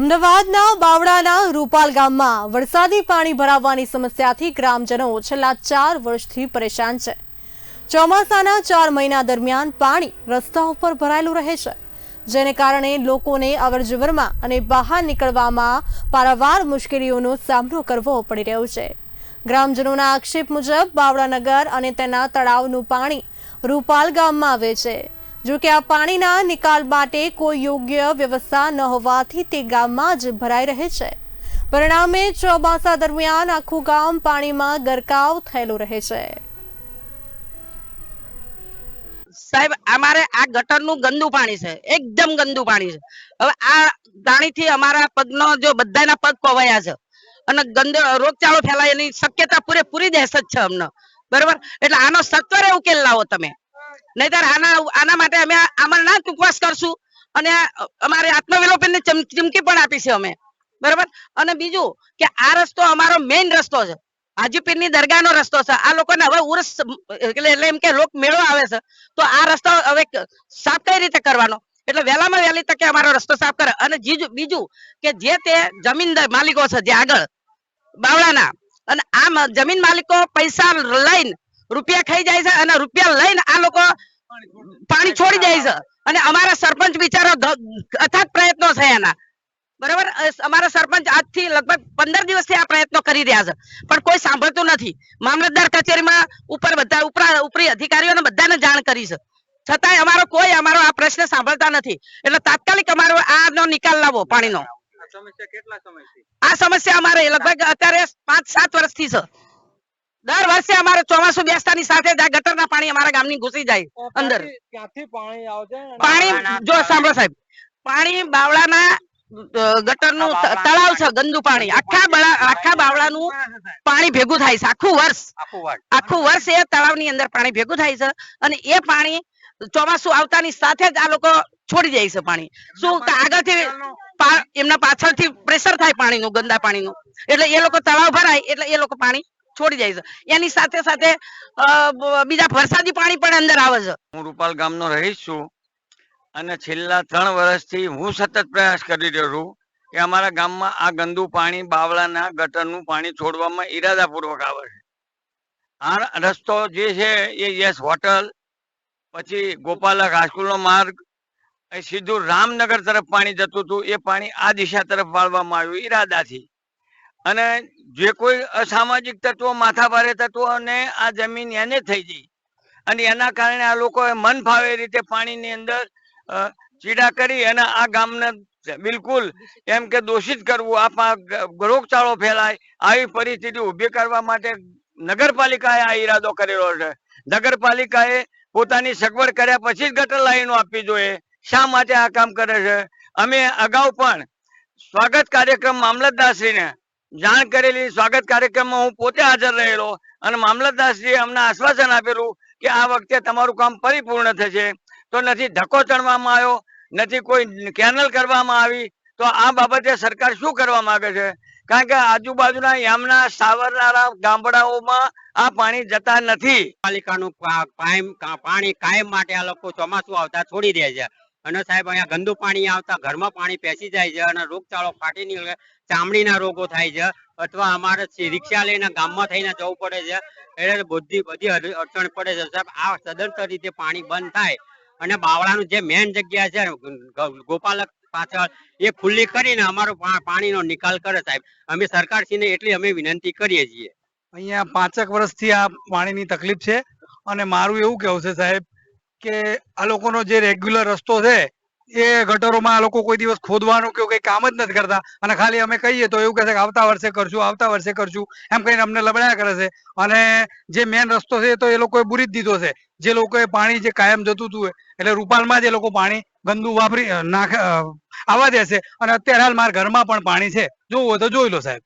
અમદાવાદના બાવળાના રૂપાલ ગામમાં વરસાદી પાણી ભરાવાની સમસ્યાથી ગ્રામજનો છેલ્લા ચાર વર્ષથી પરેશાન છે. ચોમાસાના ચાર મહિના દરમિયાન પાણી રસ્તા ઉપર ભરાયેલું રહે છે. જેને કારણે લોકોને અવરજવરમાં અને બહાર નીકળવામાં પારાવાર મુશ્કેલીઓનો સામનો કરવો પડી રહ્યો છે. ગ્રામજનોના આક્ષેપ મુજબ બાવળાનગર અને તેના તળાવનું પાણી રૂપાલ ગામમાં આવે છે. જો કે આ પાણીના નિકાલ માટે કોઈ યોગ્ય વ્યવસ્થા ન હોવાથી તે ગામમાં જ ભરાઈ રહે છે. પરિણામે ચોમાસા દરમિયાન આખું ગામ પાણીમાં ગરકાવ થયેલું રહે છે. સાહેબ, અમારે આ ગટરનું ગંદુ પાણી છે. એકદમ ગંદુ પાણી છે. હવે આ પાણીથી અમારા પગનો જો બધાના પગ કોવાયા છે. અને ગંદો રોગચાળો ફેલાય એની શક્યતા પૂરેપૂરી દહેશત છે અમને. બરોબર? એટલે આનો સત્વરે ઉકેલ લાવો તમે. નહીતર આના આના માટે અમે આમાં ના ઉપવાસ કરશું અને અમારે આત્મવિલોપનની ચમ- ચીમકી પણ આપી છે અમે. બરોબર? અને બીજું કે આ રસ્તો અમારો મેઇન રસ્તો છે. હાજીપીરની દરગાહનો રસ્તો છે. આ લોકોને હવે ઉર્સ એટલે એટલે એમ કે લોક મેળો આવે છે. તો આ રસ્તો હવે સાફ કઈ રીતે કરવાનો? એટલે વહેલામાં વહેલી તકે અમારો રસ્તો સાફ કરે. અને બીજું કે જે તે જમીનદાર માલિકો છે, જે આગળ, બાવળાના, અને આ જમીન માલિકો પૈસા લઈને રૂપિયા ખાઈ જાય છે અને રૂપિયા લઈને આ લોકો પાણી છોડી જાય છે. અને અમારા સરપંચ બિચારો અથાગ પ્રયત્નો છે એના. બરાબર? અમારા સરપંચ આજથી લગભગ પંદર દિવસથી આ પ્રયત્નો કરી રહ્યા છે. પણ કોઈ સાંભળતું નથી. મામલતદાર કચેરીમાં ઉપર બધા ઉપરા ઉપરી અધિકારીઓને બધાને જાણ કરી છે. છતાંય અમારો કોઈ અમારો આ પ્રશ્ન સાંભળતા નથી. એટલે તાત્કાલિક અમારો આનો નિકાલ લાવો પાણીનો. આ સમસ્યા અમારે લગભગ અત્યારે પાંચ સાત વર્ષથી છે. વર્ષે અમારે ચોમાસુ બેસતાની સાથે જ આ ગટરના પાણી અમારા ગામની ઘૂસી જાય અંદર. ક્યાંથી- પાણી આવશે? પાણી જો સાંભળો સાહેબ. પાણી બાવળાના ગટરનું તળાવ છે ગંદુ પાણી. આખા આખા બાવળાનું પાણી ભેગું થાય છે. આખું વર્ષ. આખું વર્ષ. એ તળાવની અંદર પાણી ભેગું થાય છે અને એ પાણી ચોમાસું આવતાની સાથે જ આ લોકો છોડી જાય છે પાણી. શું આગળથી એમના પાછળથી પ્રેશર થાય પાણીનું ગંદા પાણીનું. એટલે એ લોકો તળાવ ભરાય એટલે એ લોકો પાણી છોડી જાય છે એની સાથે સાથે બીજા વરસાદી પાણી પણ અંદર આવે છે. હું રૂપાલ ગામનો રહીશ છું અને છેલ્લા ત્રણ વર્ષથી હું સતત પ્રયાસ કરી રહ્યો છું કે અમારા ગામમાં આ ગંદુ પાણી, બાવળાના ગટરનું પાણી છોડવામાં ઈરાદાપૂર્વક આવે છે. આ રસ્તો જે છે એ યસ હોટલ, પછી ગોપાલક હાઈસ્કૂલનો માર્ગ એ સીધું રામનગર તરફ પાણી જતું હતું, એ પાણી આ દિશા તરફ વાળવામાં આવ્યું ઈરાદાથી. અને જે કોઈ અસામાજિક તત્વો, માથાભારે તત્વોને આ જમીન એને થઈ ગઈ. અને એના કારણે આ લોકોએ મન ફાવે રીતે પાણીની અંદર ચીડા કરી અને આ ગામને બિલકુલ એમ કે દોષિત કરવું, આ રોગચાળો ફેલાય, આવી પરિસ્થિતિ ઊભી કરવા માટે નગરપાલિકાએ આ ઈરાદો કરેલો છે. નગરપાલિકાએ પોતાની સગવડ કર્યા પછી જ ગટર લાઈનો આપવી જોઈએ. શા માટે આ કામ કરે છે? અમે અગાઉ પણ સ્વાગત કાર્યક્રમ મામલતદારશ્રીને જાણ કરેલી સ્વાગત કાર્યક્રમમાં હું પોતે હાજર રહેલો અને મામલતદારશ્રીએ અમને આશ્વાસન આપેલું કે આ વખતે તમારું કામ પરિપૂર્ણ થશે. તો નથી ધક્કો ચણવામાં આવ્યો, નથી કોઈ કેનલ કરવામાં આવી, તો આ બાબતે સરકાર શું કરવા માંગે છે? કારણ કે આજુબાજુના યામના, સાવરનારા ગામડાઓમાં આ પાણી જતા નથી. પાલિકાનું પાણી કાયમ માટે આ લોકો ચોમાસું આવતા છોડી દે છે. અને સાહેબ, અહીંયા ગંદુ પાણી આવતા ઘરમાં પાણી પેસી જાય છે અને રોગચાળો ફાટી નીકળે, ચામડીના રોગો થાય છે અથવા અમારે રિક્ષા લઈને ગામમાં થઈને જવું પડે છે, એટલે બધી બધી અડચણ પડે છે. સાહેબ, આ સદંતર રીતે પાણી બંધ થાય અને બાવળાનું જે મેન જગ્યા છે ગોપાલક પાછળ, એ ખુલ્લી કરીને અમારો પાણીનો નિકાલ કરે સાહેબ. અમે સરકારશ્રીને એટલી અમે વિનંતી કરીએ છીએ. અહીંયા પાંચેક વર્ષથી આ પાણીની તકલીફ છે અને મારું એવું કેવું છે સાહેબ કે આ લોકોનો જે રેગ્યુલર રસ્તો છે, એ ગટરોમાં આ લોકો કોઈ દિવસ ખોદવાનું કે કઈ કામ જ નથી કરતા. અને ખાલી અમે કહીએ તો એવું કહે છે કે આવતા વર્ષે કરશું, આવતા વર્ષે કરશું. એમ કહીને અમને લબડાયા કરે છે. અને જે મેન રસ્તો છે તો એ લોકોએ બુરી જ દીધો છે. જે લોકોએ પાણી જે કાયમ જતું હતું એટલે રૂપાલમાં જ લોકો પાણી ગંદુ વાપરી નાખ આવવા દે છે. અને અત્યારે હાલ મારા ઘરમાં પણ પાણી છે. જોવું તો જોઈ લો સાહેબ.